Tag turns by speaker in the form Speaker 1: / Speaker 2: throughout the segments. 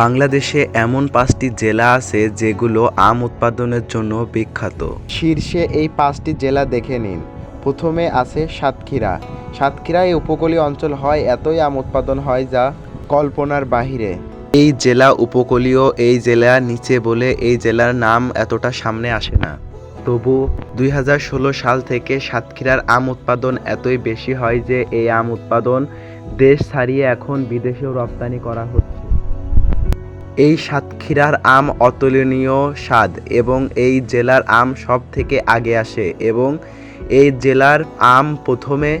Speaker 1: বাংলাদেশে এমন পাঁচটি জেলা আছে যেগুলো আম উৎপাদনের জন্য বিখ্যাত।
Speaker 2: শীর্ষে এই পাঁচটি জেলা দেখে নিন। প্রথমে আছে সাতক্ষীরা। সাতক্ষীরা এই উপকূলীয় অঞ্চল হয় এতই আম উৎপাদন হয় যা কল্পনার বাহিরে।
Speaker 1: এই জেলা উপকূলীয় এই জেলা নিচে বলে এই জেলার নাম এতটা সামনে আসে না। তবু দুই হাজার ষোলো সাল থেকে সাতক্ষীরার আম উৎপাদন এতই বেশি হয় যে এই আম উৎপাদন দেশ ছাড়িয়ে এখন বিদেশেও রপ্তানি করা হচ্ছে। এই সাতক্ষীরার আম অতুলনীয় স্বাদ এবং এই জেলার আম সব থেকে আগে আসে এবং এই জেলার আম প্রথমে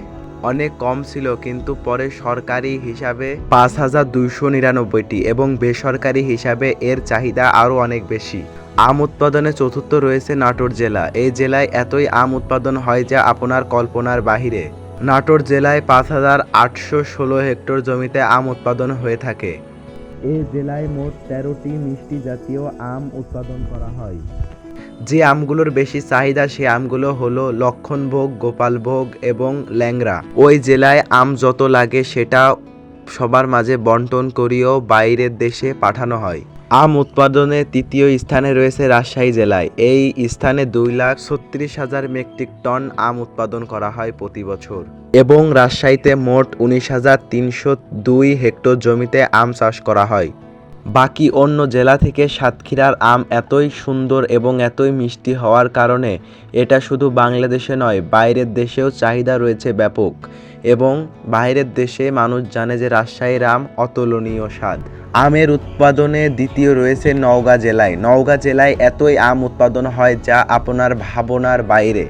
Speaker 1: অনেক কম ছিল কিন্তু পরে সরকারি হিসাবে পাঁচ হাজার দুইশো নিরানব্বইটি এবং বেসরকারি হিসাবে এর চাহিদা আরও অনেক বেশি। আম উৎপাদনে চতুর্থ রয়েছে নাটোর জেলা। এই জেলায় এতই আম উৎপাদন হয় যা আপনার কল্পনার বাহিরে। নাটোর জেলায় পাঁচ হাজার আটশো ষোলো হেক্টর জমিতে আম উৎপাদন হয়ে থাকে। এই জেলায় মোট তেরোটি মিষ্টি জাতীয় আম উৎপাদন করা হয়। যে আমগুলোর বেশি চাহিদা, সে আমগুলো হলো লক্ষণভোগ, গোপালভোগ এবং ল্যাংরা ওই জেলায় আম যত লাগে, সেটা সবার মাঝে বন্টন করিয়েও বাইরের দেশে পাঠানো হয়। আম উৎপাদনে তৃতীয় স্থানে রয়েছে রাজশাহী জেলায়। এই স্থানে দুই লাখ ছত্রিশ হাজার মেট্রিক টন আম উৎপাদন করা হয় প্রতি বছর। এবং রাজশাহীতে মোট উনিশ হাজার তিনশো দুই হেক্টর জমিতে আম চাষ করা হয়। বাকি অন্য জেলা থেকে সাতক্ষীরার আম এতই সুন্দর এবং এতই মিষ্টি হওয়ার কারণে এটা শুধু বাংলাদেশে নয়, বাইরের দেশেও চাহিদা রয়েছে ব্যাপক। এবং বাইরের দেশে মানুষ জানে যে রাজশাহীর আম অতুলনীয় স্বাদ। আমের উৎপাদনে দ্বিতীয় রয়েছে নওগাঁ জেলায়। নওগাঁ জেলায় এতই আম উৎপাদন হয় যা আপনার ভাবনার বাইরে।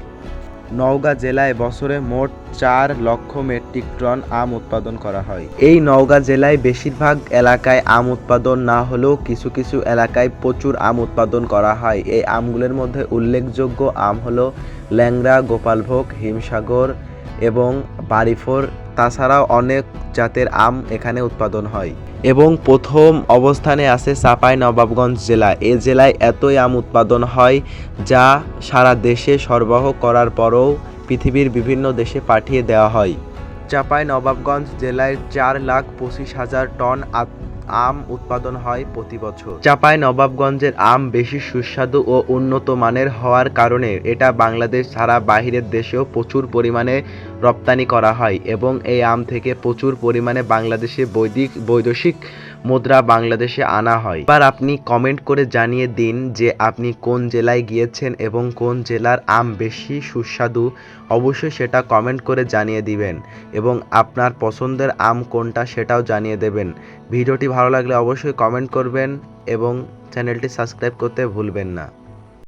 Speaker 1: নওগাঁ জেলায় বছরে মোট চার লক্ষ মেট্রিক টন আম উৎপাদন করা হয়। এই নওগাঁ জেলায় বেশিরভাগ এলাকায় আম উৎপাদন না হলেও কিছু কিছু এলাকায় প্রচুর আম উৎপাদন করা হয়। এই আমগুলোর মধ্যে উল্লেখযোগ্য আম হলো ল্যাংড়া, গোপালভোগ, হিমসাগর এবং বাড়িফোর তাছাড়াও অনেক জাতের আম এখানে উৎপাদন হয়। এবং প্রথম অবস্থানে আছে চাপাই নবাবগঞ্জ জেলা। এ জেলায় এতই আম উৎপাদন হয় যা সারা দেশে সরবরাহ করার পরও পৃথিবীর বিভিন্ন দেশে পাঠিয়ে দেওয়া হয়। চাপাই নবাবগঞ্জ জেলায় চার লাখ পঁচিশ হাজার টন আম উৎপাদন হয় প্রতি বছর। চাপাই নবাবগঞ্জের আম বেশি সুস্বাদু ও উন্নত মানের হওয়ার কারণে এটা বাংলাদেশ ছাড়া বাহিরের দেশেও প্রচুর পরিমাণে রপ্তানি করা হয় এবং এই আম থেকে প্রচুর পরিমাণে বাংলাদেশে বৈদিক, বৈদেশিক মুদ্রা বাংলাদেশে আনা হয়। এবার আপনি কমেন্ট করে জানিয়ে দিন যে আপনি কোন জেলায় গিয়েছেন এবং কোন জেলার আম বেশি সুস্বাদু। অবশ্যই সেটা কমেন্ট করে জানিয়ে দিবেন এবং আপনার পছন্দের আম কোনটা সেটাও জানিয়ে দেবেন। ভিডিওটি ভালো লাগলে অবশ্যই কমেন্ট করবেন এবং চ্যানেলটি সাবস্ক্রাইব করতে ভুলবেন না।